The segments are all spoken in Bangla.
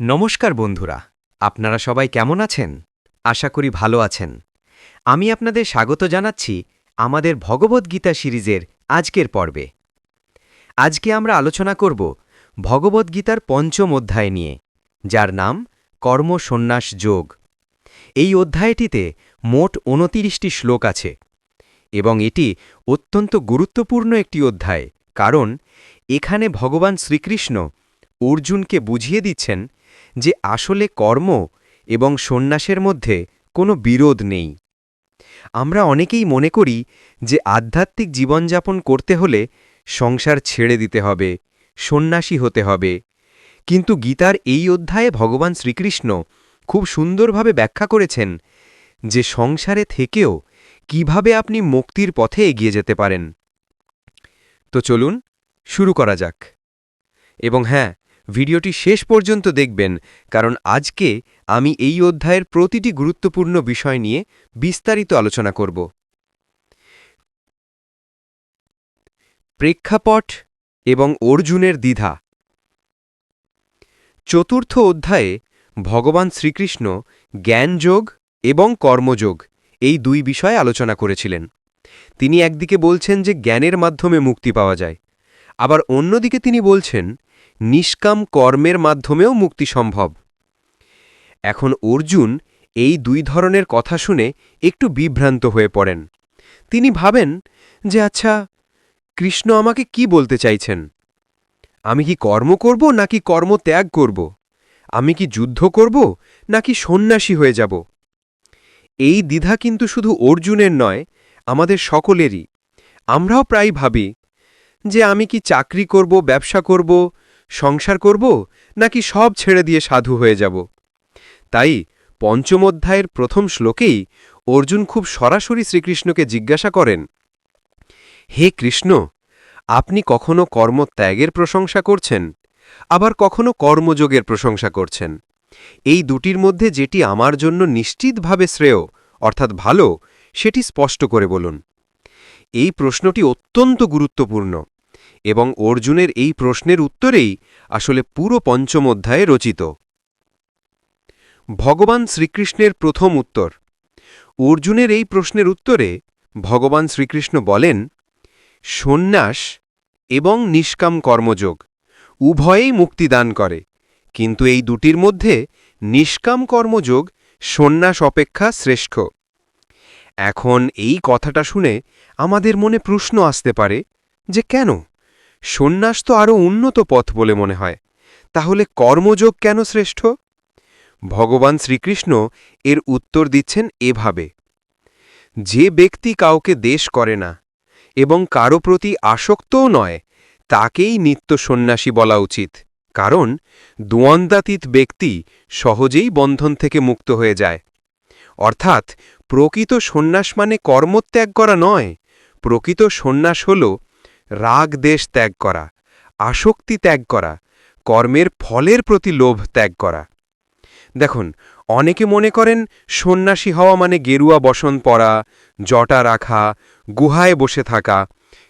নমস্কার বন্ধুরা, আপনারা সবাই কেমন আছেন? আশা করি ভালো আছেন। আমি আপনাদের স্বাগত জানাচ্ছি আমাদের ভগবদ্গীতা সিরিজের আজকের পর্বে। আজকে আমরা আলোচনা করব ভগবদ্গীতার পঞ্চম অধ্যায় নিয়ে, যার নাম কর্ম সন্ন্যাস যোগ। এই অধ্যায়টিতে মোট উনতিরিশটি শ্লোক আছে এবং এটি অত্যন্ত গুরুত্বপূর্ণ একটি অধ্যায়, কারণ এখানে ভগবান শ্রীকৃষ্ণ অর্জুনকে বুঝিয়ে দিচ্ছেন যে আসলে কর্ম এবং সন্ন্যাসের মধ্যে কোনো বিরোধ নেই। আমরা অনেকেই মনে করি যে আধ্যাত্মিক জীবনযাপন করতে হলে সংসার ছেড়ে দিতে হবে, সন্ন্যাসী হতে হবে। কিন্তু গীতার এই অধ্যায়ে ভগবান শ্রীকৃষ্ণ খুব সুন্দরভাবে ব্যাখ্যা করেছেন যে সংসারে থেকেও কীভাবে আপনি মুক্তির পথে এগিয়ে যেতে পারেন। তো চলুন শুরু করা যাক। এবং হ্যাঁ ভিডিওটি শেষ পর্যন্ত দেখবেন, কারণ আজকে আমি এই অধ্যায়ের প্রতিটি গুরুত্বপূর্ণ বিষয় নিয়ে বিস্তারিত আলোচনা করব। প্রেক্ষাপট এবং অর্জুনের দ্বিধা। চতুর্থ অধ্যায়ে ভগবান শ্রীকৃষ্ণ জ্ঞানযোগ এবং কর্মযোগ এই দুই বিষয়ে আলোচনা করেছিলেন। তিনি একদিকে বলছেন যে জ্ঞানের মাধ্যমে মুক্তি পাওয়া যায়, আবার অন্যদিকে তিনি বলছেন নিষ্কাম কর্মের মাধ্যমেও মুক্তি সম্ভব। এখন অর্জুন এই দুই ধরনের কথা শুনে একটু বিভ্রান্ত হয়ে পড়েন। তিনি ভাবেন যে আচ্ছা কৃষ্ণ আমাকে কি বলতে চাইছেন? আমি কি কর্ম করব নাকি কর্ম ত্যাগ করব? আমি কি যুদ্ধ করব নাকি সন্ন্যাসী হয়ে যাব? এই দ্বিধা কিন্তু শুধু অর্জুনের নয়, আমাদের সকলেরই। আমরাও প্রায় ভাবি যে, আমি কি চাকরি করব, ব্যবসা করব সংসার করব নাকি সব ছেড়ে দিয়ে সাধু হয়ে যাব? তাই পঞ্চম অধ্যায়ের প্রথম শ্লোকেই অর্জুন খুব সরাসরি শ্রীকৃষ্ণকে জিজ্ঞাসা করেন, হে কৃষ্ণ, আপনি কখনো কর্মত্যাগের প্রশংসা করছেন? আবার কখনো কর্মযোগের প্রশংসা করছেন? এই দুটির মধ্যে যেটি আমার জন্য নিশ্চিতভাবে শ্রেয়, অর্থাৎ ভালো, সেটি স্পষ্ট করে বলুন। এই প্রশ্নটি অত্যন্ত গুরুত্বপূর্ণ। এবং অর্জুনের এই প্রশ্নের উত্তরেই আসলে পুরো পঞ্চম অধ্যায়ে রচিত। ভগবান শ্রীকৃষ্ণের প্রথম উত্তর। অর্জুনের এই প্রশ্নের উত্তরে ভগবান শ্রীকৃষ্ণ বলেন, সন্ন্যাস এবং নিষ্কাম কর্মযোগ উভয়েই মুক্তিদান করে, কিন্তু এই দুটির মধ্যে নিষ্কাম কর্মযোগ সন্ন্যাস অপেক্ষা শ্রেষ্ঠ। এখন এই কথাটা শুনে আমাদের মনে প্রশ্ন আসতে পারে যে কেন? সন্ন্যাস তো আরও উন্নত পথ বলে মনে হয়। তাহলে কর্মযোগ কেন শ্রেষ্ঠ? ভগবান শ্রীকৃষ্ণ এর উত্তর দিচ্ছেন এভাবে। যে ব্যক্তি কাউকে দেশ করে না এবং কারও প্রতি আসক্তও নয়, তাকেই নিত্য সন্ন্যাসী বলা উচিত। কারণ দ্বন্দ্বাতীত ব্যক্তি সহজেই বন্ধন থেকে মুক্ত হয়ে যায়। অর্থাৎ প্রকৃত সন্ন্যাস মানে কর্মত্যাগ করা নয়, প্রকৃত সন্ন্যাস হল রাগ দেশ ত্যাগ করা, আসক্তি ত্যাগ করা, কর্মের ফলের প্রতি লোভ ত্যাগ করা। দেখুন, অনেকে মনে করেন সন্ন্যাসী হওয়া মানে গেরুয়া বসন পরা, জটা রাখা, গুহায় বসে থাকা।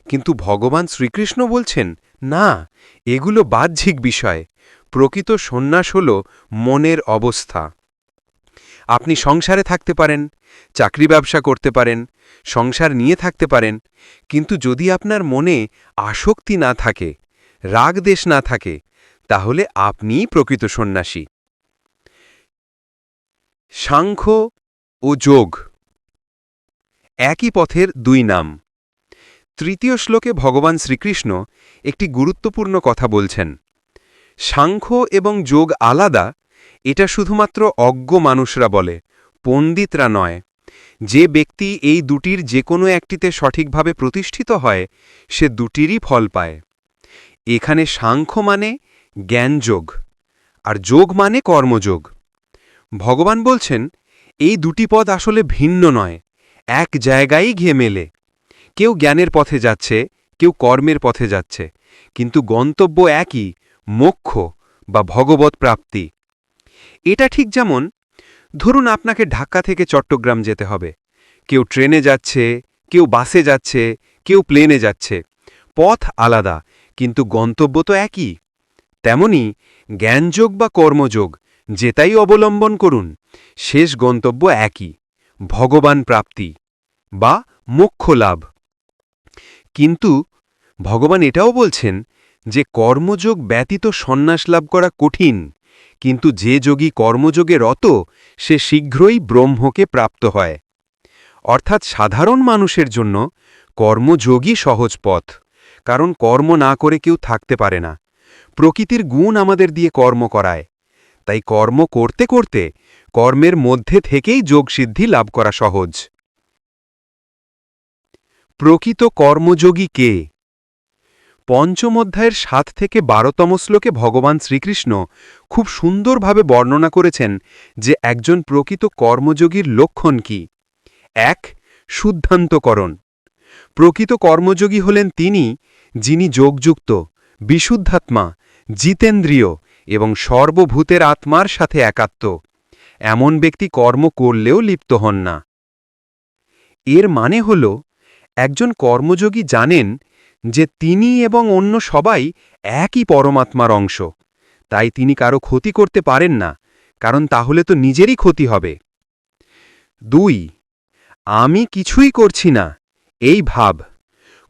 কিন্তু ভগবান শ্রীকৃষ্ণ বলছেন, না, এগুলো বাহ্যিক বিষয়। প্রকৃত সন্ন্যাস হল মনের অবস্থা। আপনি সংসারে থাকতে পারেন, চাকরি ব্যবসা করতে পারেন, সংসার নিয়ে থাকতে পারেন, কিন্তু যদি আপনার মনে আসক্তি না থাকে, রাগ দেশ না থাকে, তাহলে আপনিই প্রকৃত সন্ন্যাসী। সাংখ্য ও যোগ। একই পথের দুই নাম। তৃতীয় শ্লোকে ভগবান শ্রীকৃষ্ণ একটি গুরুত্বপূর্ণ কথা বলছেন। সাংখ্য এবং যোগ আলাদা এটা শুধুমাত্র অজ্ঞ মানুষরা বলে, পণ্ডিতরা নয়। যে ব্যক্তি এই দুটির যে কোনো একটিতে সঠিকভাবে প্রতিষ্ঠিত হয়, সে দুটিরই ফল পায়। এখানে সাংখ্য মানে জ্ঞানযোগ, আর যোগ মানে কর্মযোগ। ভগবান বলছেন, এই দুটি পদ আসলে ভিন্ন নয়, এক জায়গায় ঘিয়ে মেলে। কেউ জ্ঞানের পথে যাচ্ছে, কেউ কর্মের পথে যাচ্ছে, কিন্তু গন্তব্য একই, মোক্ষ বা ভগবত প্রাপ্তি। এটা ঠিক যেমন, ধরুন আপনাকে ঢাকা থেকে চট্টগ্রাম যেতে হবে। কেউ ট্রেনে যাচ্ছে, কেউ বাসে যাচ্ছে, কেউ প্লেনে যাচ্ছে। পথ আলাদা, কিন্তু গন্তব্য তো একই। তেমনি, জ্ঞানযোগ বা কর্মযোগ, যেটাই অবলম্বন করুন, শেষ গন্তব্য একই, ভগবান প্রাপ্তি বা মোক্ষ লাভ। কিন্তু, ভগবান এটাও বলছেন যে কর্মযোগ ব্যতীত সন্ন্যাস লাভ করা কঠিন। কিন্তু যে যোগী কর্মযোগে রত, সে শীঘ্রই ব্রহ্মকে প্রাপ্ত হয়। অর্থাৎ সাধারণ মানুষের জন্য কর্মযোগই সহজ পথ, কারণ কর্ম না করে কেউ থাকতে পারে না। প্রকৃতির গুণ আমাদের দিয়ে কর্ম করায়। তাই কর্ম করতে করতে কর্মের মধ্যে থেকেই যোগসিদ্ধি লাভ করা সহজ। প্রকৃত কর্মযোগী কে? পঞ্চম অধ্যায়ের সাত থেকে বারোতম শ্লোকে ভগবান শ্রীকৃষ্ণ খুব সুন্দরভাবে বর্ণনা করেছেন যে একজন প্রকৃত কর্মযোগীর লক্ষণ কি। এক, শুদ্ধান্তকরণ। প্রকৃত কর্মযোগী হলেন তিনি যিনি যোগযুক্ত, বিশুদ্ধাত্মা, জিতেন্দ্রিয় এবং সর্বভূতের আত্মার সাথে একাত্ম। এমন ব্যক্তি কর্ম করলেও লিপ্ত হন না। এর মানে হল, একজন কর্মযোগী জানেন যে তিনি এবং অন্য সবাই একই পরমাত্মার অংশ। তাই তিনি কারও ক্ষতি করতে পারেন না, কারণ তাহলে তো নিজেরই ক্ষতি হবে। দুই, আমি কিছুই করছি না, এই ভাব।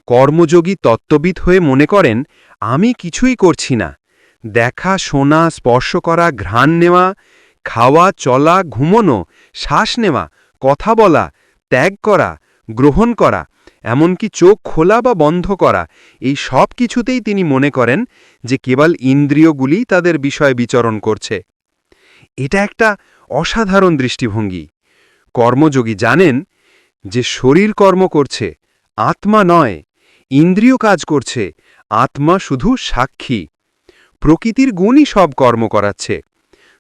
কর্মযোগী তত্ত্ববিদ হয়ে মনে করেন, আমি কিছুই করছি না। দেখা, শোনা, স্পর্শ করা, ঘ্রাণ নেওয়া, খাওয়া, চলা, ঘুমোনো, শ্বাস নেওয়া, কথা বলা, ত্যাগ করা, গ্রহণ করা এমনকি চোখ খোলা বা বন্ধ করা, এই সব কিছুতেই তিনি মনে করেন যে কেবল ইন্দ্রিয়গুলি তাদের বিষয়ে বিচরণ করছে। এটা একটা অসাধারণ দৃষ্টিভঙ্গি। কর্মযোগী জানেন যে শরীর কর্ম করছে, আত্মা নয়, ইন্দ্রিয় কাজ করছে, আত্মা শুধু সাক্ষী। প্রকৃতির গুণই সব কর্ম করাচ্ছে।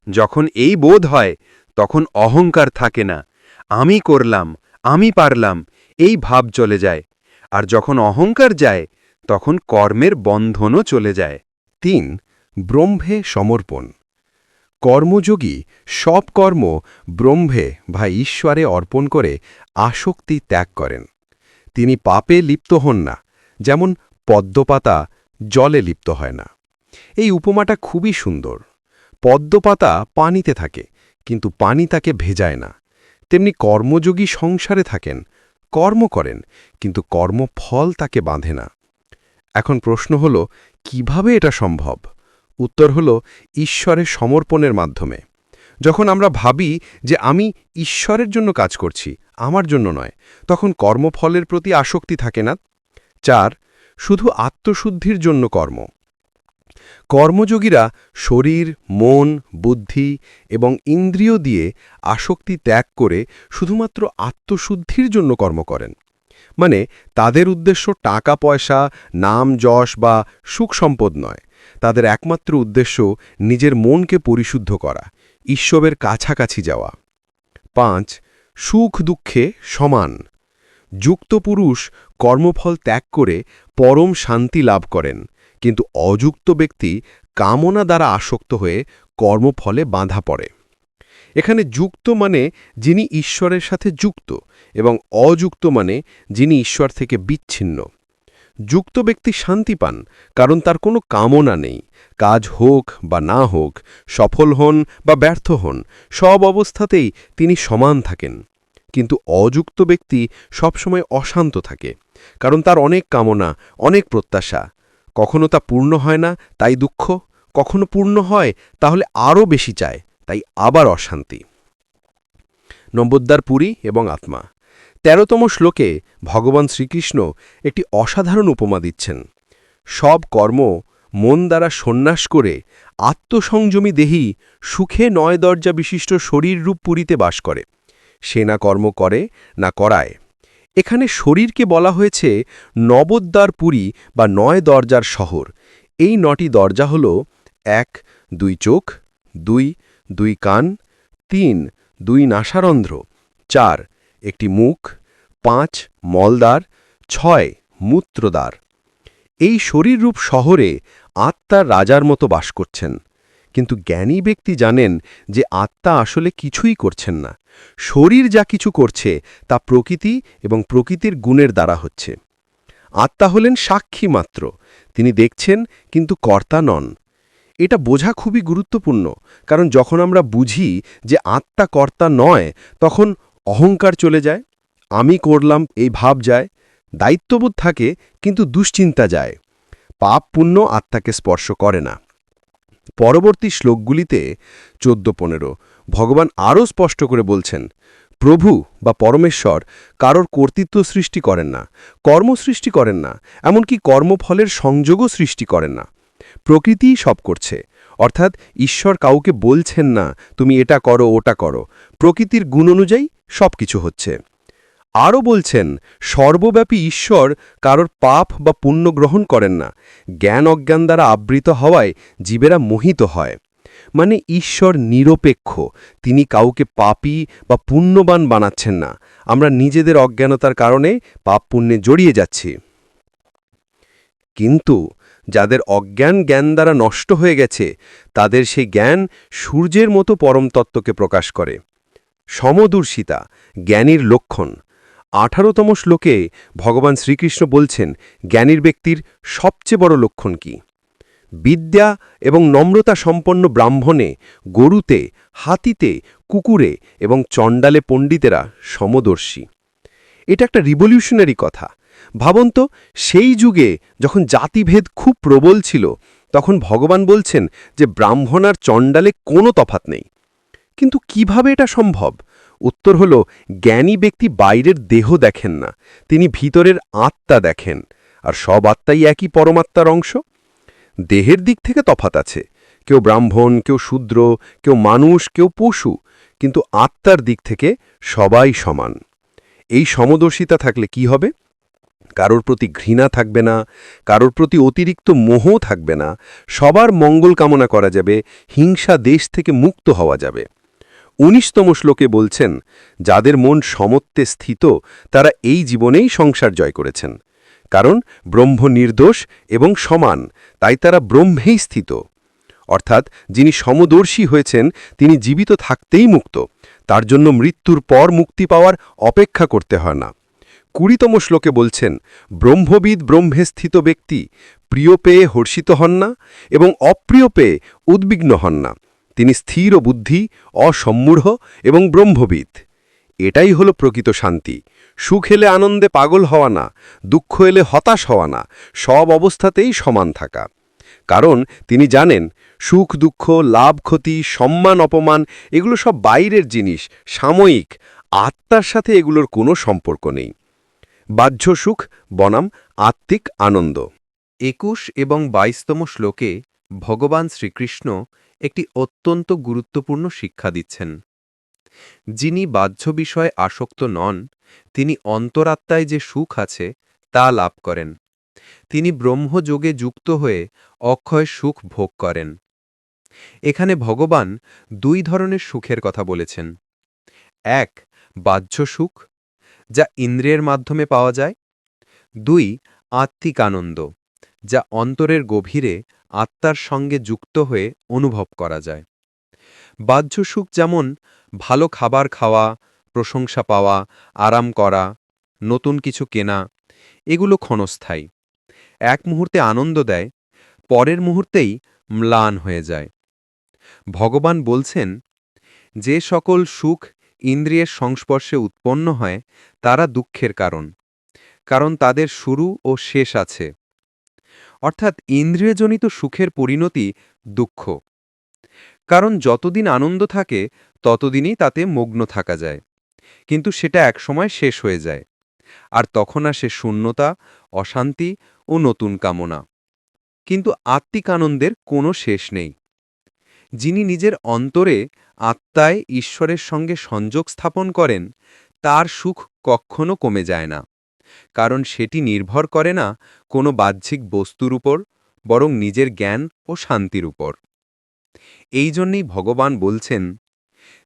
যখন এই বোধ হয়, তখন অহংকার থাকে না। আমি করলাম, আমি পারলাম এই ভাব চলে যায়, আর যখন অহংকার যায়, তখন কর্মের বন্ধনও চলে যায়। তিন, ব্রহ্মে সমর্পণ। কর্মযোগী সব কর্ম ব্রহ্মে বা ঈশ্বরে অর্পণ করে আসক্তি ত্যাগ করেন। তিনি পাপে লিপ্ত হন না, যেমন পদ্মপাতা জলে লিপ্ত হয় না। এই উপমাটা খুবই সুন্দর। পদ্মপাতা পানিতে থাকে, কিন্তু পানি তাকে ভেজায় না। তেমনি কর্মযোগী সংসারে থাকেন কর্ম করেন, কিন্তু কর্মফল তাকে বাঁধে না। এখন প্রশ্ন হল, কীভাবে এটা সম্ভব? উত্তর হল, ঈশ্বরের সমর্পণের মাধ্যমে। যখন আমরা ভাবি যে আমি ঈশ্বরের জন্য কাজ করছি, আমার জন্য নয়, তখন কর্মফলের প্রতি আসক্তি থাকে না। চার, শুধু আত্মশুদ্ধির জন্য কর্ম। কর্মযোগীরা শরীর, মন, বুদ্ধি এবং ইন্দ্রিয় দিয়ে আসক্তি ত্যাগ করে শুধুমাত্র আত্মশুদ্ধির জন্য কর্ম করেন। মানে তাদের উদ্দেশ্য টাকা পয়সা, নাম যশ বা সুখ সম্পদ নয়। তাদের একমাত্র উদ্দেশ্য নিজের মনকে পরিশুদ্ধ করা, ঈশ্বরের কাছাকাছি যাওয়া। পাঁচ, সুখ দুঃখে সমান। যুক্ত পুরুষ কর্মফল ত্যাগ করে পরম শান্তি লাভ করেন। কিন্তু অযুক্ত ব্যক্তি কামনা দ্বারা আসক্ত হয়ে কর্মফলে বাঁধা পড়ে। এখানে যুক্ত মানে যিনি ঈশ্বরের সাথে যুক্ত এবং অযুক্ত মানে যিনি ঈশ্বর থেকে বিচ্ছিন্ন। যুক্ত ব্যক্তি শান্তি পান, কারণ তার কোনো কামনা নেই। কাজ হোক বা না হোক, সফল হন বা ব্যর্থ হন, সব অবস্থাতেই তিনি সমান থাকেন। কিন্তু অযুক্ত ব্যক্তি সবসময় অশান্ত থাকে, কারণ তার অনেক কামনা, অনেক প্রত্যাশা কখনো তা পূর্ণ হয় না, তাই দুঃখ। কখনো পূর্ণ হয়, তাহলে আরও বেশি চায়, তাই আবার অশান্তি। নম্বদ্দার পুরী এবং আত্মা। তেরোতম শ্লোকে ভগবান শ্রীকৃষ্ণ একটি অসাধারণ উপমা দিচ্ছেন। সব কর্ম মন দ্বারা সন্ন্যাস করে আত্মসংযমী দেহি সুখে নয় দরজা বিশিষ্ট শরীররূপ পুরীতে বাস করে। সে না কর্ম করে, না করায়। এখানে শরীরকে বলা হয়েছে নবদ্বার পুরী বা নয় দরজার শহর। এই নটি দরজা হল এক, দুই চোখ, দুই দুই কান, তিন, দুই নাসারন্ধ্র, চার, একটি মুখ, পাঁচ মলদার ছয়, মূত্রদ্বার। এই শরীররূপ শহরে আত্মার রাজার মতো বাস করছেন। কিন্তু জ্ঞানী ব্যক্তি জানেন যে আত্মা আসলে কিছুই করছেন না। শরীর যা কিছু করছে, তা প্রকৃতি এবং প্রকৃতির গুণের দ্বারা হচ্ছে। আত্মা হলেন সাক্ষী মাত্র। তিনি দেখছেন, কিন্তু কর্তা নন। এটা বোঝা খুবই গুরুত্বপূর্ণ, কারণ যখন আমরা বুঝি যে আত্মা কর্তা নয়, তখন অহংকার চলে যায়, আমি করলাম, এই ভাব যায়, দায়িত্ববোধ থাকে, কিন্তু দুশ্চিন্তা যায়। পাপ পুণ্য আত্মাকে স্পর্শ করে না। পরবর্তী শ্লোকগুলিতে চোদ্দ পনেরো ভগবান আরও স্পষ্ট করে বলছেন, প্রভু বা পরমেশ্বর কারোর কর্তৃত্ব সৃষ্টি করেন না, কর্ম সৃষ্টি করেন না, এমনকি কর্মফলের সংযোগও সৃষ্টি করেন না। প্রকৃতিই সব করছে, অর্থাৎ ঈশ্বর কাউকে বলছেন না, তুমি এটা করো, ওটা করো। প্রকৃতির গুণ অনুযায়ী সব কিছু হচ্ছে। আরও বলছেন, সর্বব্যাপী ঈশ্বর কারোর পাপ বা পুণ্য গ্রহণ করেন না জ্ঞান অজ্ঞান দ্বারা আবৃত হওয়ায় জীবেরা মোহিত হয়। মানে ঈশ্বর নিরপেক্ষ। তিনি কাউকে পাপী বা পুণ্যবান বানাচ্ছেন না। আমরা নিজেদের অজ্ঞানতার কারণে পাপ পুণ্যে জড়িয়ে যাচ্ছি। কিন্তু যাদের অজ্ঞান জ্ঞান দ্বারা নষ্ট হয়ে গেছে, তাদের সেই জ্ঞান সূর্যের মতো পরমতত্ত্বকে প্রকাশ করে। সমদূর্শিতা, জ্ঞানীর লক্ষণ। আঠারোতম শ্লোকে ভগবান শ্রীকৃষ্ণ বলছেন, জ্ঞানীর ব্যক্তির সবচেয়ে বড় লক্ষণ কি? বিদ্যা এবং নম্রতা সম্পন্ন ব্রাহ্মণে, গরুতে, হাতিতে, কুকুরে এবং চণ্ডালে পণ্ডিতেরা সমদর্শী। এটা একটা রিভলিউশনারি কথা। ভাবুন তো, সেই যুগে যখন জাতিভেদ খুব প্রবল ছিল, তখন ভগবান বলছেন যে ব্রাহ্মণ আর চণ্ডালে কোনো তফাত নেই। কিন্তু কীভাবে এটা সম্ভব? উত্তর হল, জ্ঞানী ব্যক্তি বাইরের দেহ দেখেন না, তিনি ভিতরের আত্মা দেখেন, আর সব আত্মাই একই পরমাত্মার অংশ। দেহের দিক থেকে তফাত আছে। কেউ ব্রাহ্মণ, কেউ শূদ্র, কেউ মানুষ, কেউ পশু, কিন্তু আত্মার দিক থেকে সবাই সমান। এই সমদর্শিতা থাকলে কি হবে? কারোর প্রতি ঘৃণা থাকবে না, কারোর প্রতি অতিরিক্ত মোহ থাকবে না, সবার মঙ্গল কামনা করা যাবে, হিংসা দেশ থেকে মুক্ত হওয়া যাবে। উনিশতম শ্লোকে বলছেন, যাদের মন সমত্বে স্থিত, তারা এই জীবনেই সংসার জয় করেছেন। কারণ ব্রহ্ম নির্দোষ এবং সমান, তাই তারা ব্রহ্মেই স্থিত। অর্থাৎ যিনি সমদর্শী হয়েছেন, তিনি জীবিত থাকতেই মুক্ত। তার জন্য মৃত্যুর পর মুক্তি পাওয়ার অপেক্ষা করতে হয় না। কুড়িতম শ্লোকে বলছেন, ব্রহ্মবিদ ব্রহ্মে স্থিত ব্যক্তি প্রিয় পেয়ে হর্ষিত হন না এবং অপ্রিয় পেয়ে উদ্বিগ্ন হন না। তিনি স্থির বুদ্ধি, অসম্মূঢ় এবং ব্রহ্মবিদ। এটাই হলো প্রকৃত শান্তি। সুখ এলে আনন্দে পাগল হওয়া না, দুঃখ এলে হতাশ হওয়া না, সব অবস্থাতেই সমান থাকা। কারণ তিনি জানেন, সুখ, দুঃখ, লাভ, ক্ষতি, সম্মান, অপমান, এগুলো সব বাইরের জিনিস, সাময়িক, আত্মার সাথে এগুলোর কোনো সম্পর্ক নেই। বাহ্য সুখ, বনাম, আত্মিক আনন্দ। একুশ এবং বাইশতম শ্লোকে ভগবান শ্রীকৃষ্ণ একটি অত্যন্ত গুরুত্বপূর্ণ শিক্ষা দিচ্ছেন। যিনি বাহ্য বিষয়ে আসক্ত নন, তিনি অন্তরাত্মায় যে সুখ আছে, তা লাভ করেন। তিনি ব্রহ্মযোগে যুক্ত হয়ে অক্ষয় সুখ ভোগ করেন। এখানে ভগবান দুই ধরনের সুখের কথা বলেছেন। এক, বাহ্য সুখ, যা ইন্দ্রিয়ের মাধ্যমে পাওয়া যায়। দুই, আত্মিক আনন্দ, যা অন্তরের গভীরে আত্মার সঙ্গে যুক্ত হয়ে অনুভব করা যায়। বাহ্য সুখ যেমন ভালো খাবার খাওয়া, প্রশংসা পাওয়া, আরাম করা, নতুন কিছু কেনা, এগুলো ক্ষণস্থায়ী। এক মুহূর্তে আনন্দ দেয়, পরের মুহূর্তেই ম্লান হয়ে যায়। ভগবান বলছেন, যে সকল সুখ ইন্দ্রিয়ের সংস্পর্শে উৎপন্ন হয়, তারা দুঃখের কারণ কারণ তাদের শুরু ও শেষ আছে। অর্থাৎ ইন্দ্রিয়জনিত সুখের পরিণতি দুঃখ। কারণ যতদিন আনন্দ থাকে, ততদিনই তাতে মগ্ন থাকা যায়। কিন্তু সেটা একসময় শেষ হয়ে যায়। আর তখন আসে শূন্যতা, অশান্তি ও নতুন কামনা। কিন্তু আত্মিক আনন্দের কোনো শেষ নেই। যিনি নিজের অন্তরে আত্মায় ঈশ্বরের সঙ্গে সংযোগ স্থাপন করেন, তার সুখ কখনো কমে যায় না। কারণ সেটি নির্ভর করে না কোনো বাহ্যিক বস্তুর উপর, বরং নিজের জ্ঞান ও শান্তির উপর। এই জন্যেই ভগবান বলছেন,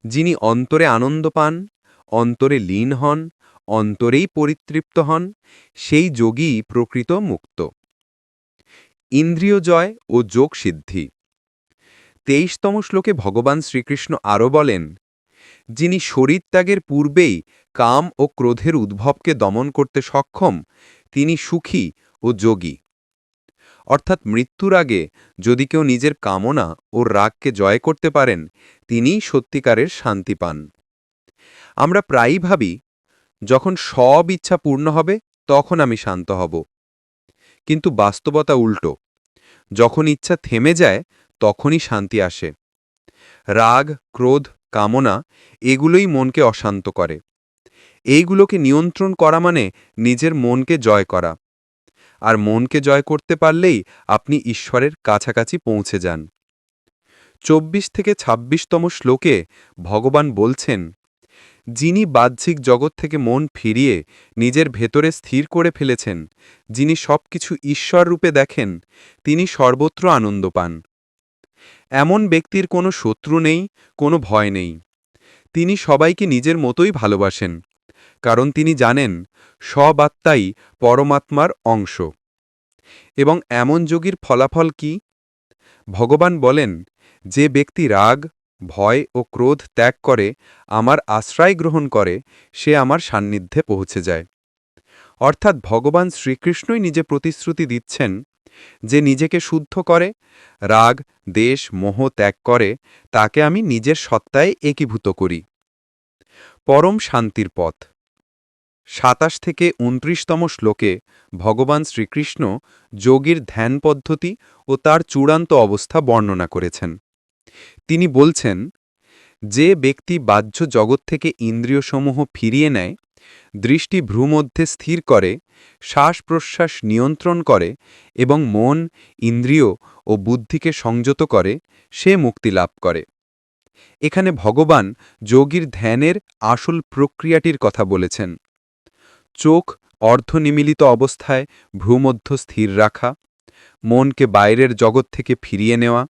যিনি অন্তরে আনন্দ পান, অন্তরে লীন হন, অন্তরেই পরিতৃপ্ত হন, সেই যোগী প্রকৃত মুক্ত। ইন্দ্রিয় জয় ও যোগ সিদ্ধি। তেইশতম শ্লোকে ভগবান শ্রীকৃষ্ণ আরও বলেন, যিনি শরীর ত্যাগের পূর্বেই কাম ও ক্রোধের উদ্ভবকে দমন করতে সক্ষম, তিনি সুখী ও যোগী। অর্থাৎ মৃত্যুর আগে যদি কেউ নিজের কামনা ও রাগকে জয় করতে পারেন, তিনিই সত্যিকারের শান্তি পান। আমরা প্রায়ই ভাবি, যখন সব ইচ্ছা পূর্ণ হবে, তখন আমি শান্ত হব। কিন্তু বাস্তবতা উল্টো। যখন ইচ্ছা থেমে যায়, তখনই শান্তি আসে। রাগ, ক্রোধ, কামনা, এগুলোই মনকে অশান্ত করে। এইগুলোকে নিয়ন্ত্রণ করা মানে নিজের মনকে জয় করা। আর মনকে জয় করতে পারলেই আপনি ঈশ্বরের কাছাকাছি পৌঁছে যান। চব্বিশ থেকে ২৬তম শ্লোকে ভগবান বলছেন, যিনি বাহ্যিক জগৎ থেকে মন ফিরিয়ে নিজের ভেতরে স্থির করে ফেলেছেন, যিনি সবকিছু ঈশ্বর রূপে দেখেন, তিনি সর্বত্র আনন্দ পান। এমন ব্যক্তির কোনো শত্রু নেই, কোনো ভয় নেই। তিনি সবাইকে নিজের মতোই ভালোবাসেন। কারণ তিনি জানেন, সব আত্মাই পরমাত্মার অংশ। এবং এমন যোগীর ফলাফল কি? ভগবান বলেন, যে ব্যক্তি রাগ, ভয় ও ক্রোধ ত্যাগ করে, আমার আশ্রয় গ্রহণ করে, সে আমার সান্নিধ্যে পৌঁছে যায়। অর্থাৎ ভগবান শ্রীকৃষ্ণই নিজে প্রতিশ্রুতি দিচ্ছেন, যে নিজেকে শুদ্ধ করে, রাগ, দেশ, মোহ ত্যাগ করে, তাকে আমি নিজের সত্তায় একীভূত করি। পরম শান্তির পথ। সাতাশ থেকে উনত্রিশতম শ্লোকে ভগবান শ্রীকৃষ্ণ যোগীর ধ্যান পদ্ধতি ও তার চূড়ান্ত অবস্থা বর্ণনা করেছেন। তিনি বলছেন, যে ব্যক্তি বাহ্য জগৎ থেকে ইন্দ্রিয়সমূহ ফিরিয়ে নেয়, দৃষ্টি ভ্রুমধ্যে স্থির করে শ্বাস প্রশ্বাস নিয়ন্ত্রণ করে এবং মন, ইন্দ্রিয় ও বুদ্ধিকে সংযত করে, সে মুক্তি লাভ করে। এখানে ভগবান যোগীর ধ্যানের আসল প্রক্রিয়াটির কথা বলেছেন। চোখ অর্ধনিমিলিত অবস্থায় ভ্রুমধ্য স্থির রাখা, মনকে বাইরের জগৎ থেকে ফিরিয়ে নেওয়া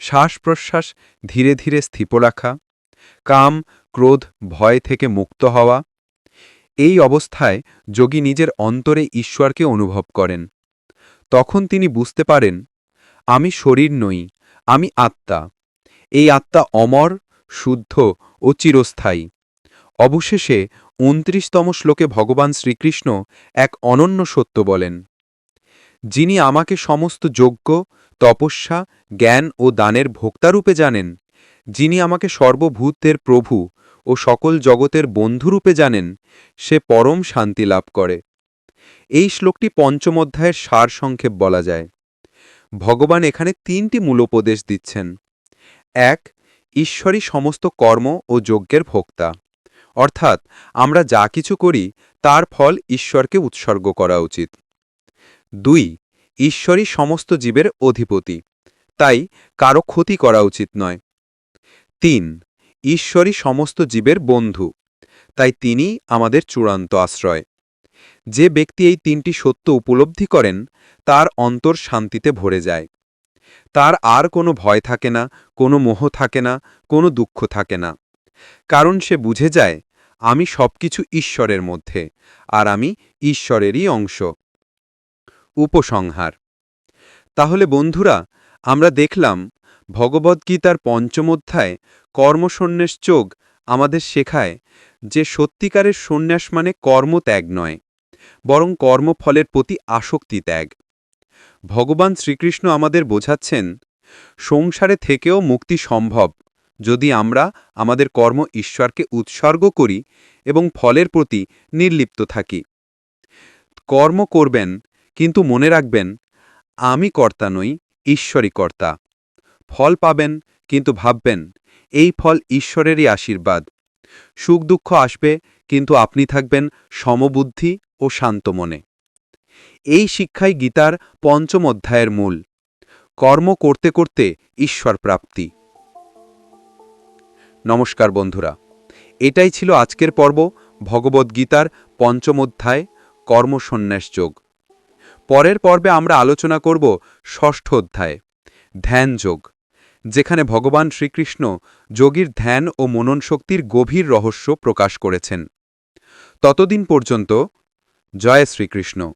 শ্বাস প্রশ্বাস ধীরে ধীরে স্থিপ রাখা, কাম, ক্রোধ, ভয় থেকে মুক্ত হওয়া, এই অবস্থায় যোগী নিজের অন্তরে ঈশ্বরকে অনুভব করেন। তখন তিনি বুঝতে পারেন, আমি শরীর নই, আমি আত্মা। এই আত্মা অমর, শুদ্ধ ও চিরস্থায়ী। অবশেষে উনত্রিশতম শ্লোকে ভগবান শ্রীকৃষ্ণ এক অনন্য সত্য বলেন, যিনি আমাকে সমস্ত যোগ্য তপস্যা, জ্ঞান ও দানের ভোক্তারূপে জানেন, যিনি আমাকে সর্বভূতের প্রভু ও সকল জগতের বন্ধুরূপে জানেন, সে পরম শান্তি লাভ করে। এই শ্লোকটি পঞ্চম অধ্যায়ের সার সংক্ষেপ বলা যায়। ভগবান এখানে তিনটি মূলোপদেশ দিচ্ছেন। এক, ঈশ্বরই সমস্ত কর্ম ও যজ্ঞের ভোক্তা। অর্থাৎ আমরা যা কিছু করি, তার ফল ঈশ্বরকে উৎসর্গ করা উচিত। দুই, ঈশ্বরই সমস্ত জীবের অধিপতি। তাই কারও ক্ষতি করা উচিত নয়। তিন, ঈশ্বরই সমস্ত জীবের বন্ধু। তাই তিনি আমাদের চূড়ান্ত আশ্রয়। যে ব্যক্তি এই তিনটি সত্য উপলব্ধি করেন, তার অন্তর শান্তিতে ভরে যায়। তার আর কোনো ভয় থাকে না, কোনো মোহ থাকে না, কোনো দুঃখ থাকে না। কারণ সে বুঝে যায়, আমি সবকিছু ঈশ্বরের মধ্যে, আর আমি ঈশ্বরেরই অংশ। উপসংহার। তাহলে বন্ধুরা, আমরা দেখলাম ভগবদ্গীতার পঞ্চম অধ্যায় কর্মসন্ন্যাস যোগ আমাদের শেখায় যে সত্যিকারের সন্ন্যাস মানে কর্মত্যাগ নয়, বরং কর্মফলের প্রতি আসক্তি ত্যাগ ভগবান শ্রীকৃষ্ণ আমাদের বোঝাচ্ছেন, সংসারে থেকেও মুক্তি সম্ভব যদি আমরা আমাদের কর্ম ঈশ্বরকে উৎসর্গ করি এবং ফলের প্রতি নির্লিপ্ত থাকি। কর্ম করবেন, কিন্তু মনে রাখবেন, আমি কর্তা নই, ঈশ্বরই কর্তা। ফল পাবেন, কিন্তু ভাববেন, এই ফল ঈশ্বরেরই আশীর্বাদ। সুখ দুঃখ আসবে, কিন্তু আপনি থাকবেন সমবুদ্ধি ও শান্ত মনে। এই শিক্ষাই গীতার পঞ্চম অধ্যায়ের মূল। কর্ম করতে করতে ঈশ্বর প্রাপ্তি। নমস্কার বন্ধুরা। এটাই ছিল আজকের পর্ব ভগবদ্গীতার পঞ্চম অধ্যায়, কর্মসন্ন্যাস যোগ। পরের পর্বে আমরা আলোচনা করব ষষ্ঠ অধ্যায়, ধ্যান যোগ, যেখানে ভগবান শ্রীকৃষ্ণ যোগীর ধ্যান ও মনন শক্তির গভীর রহস্য প্রকাশ করেছেন। ততদিন পর্যন্ত, জয় শ্রীকৃষ্ণ।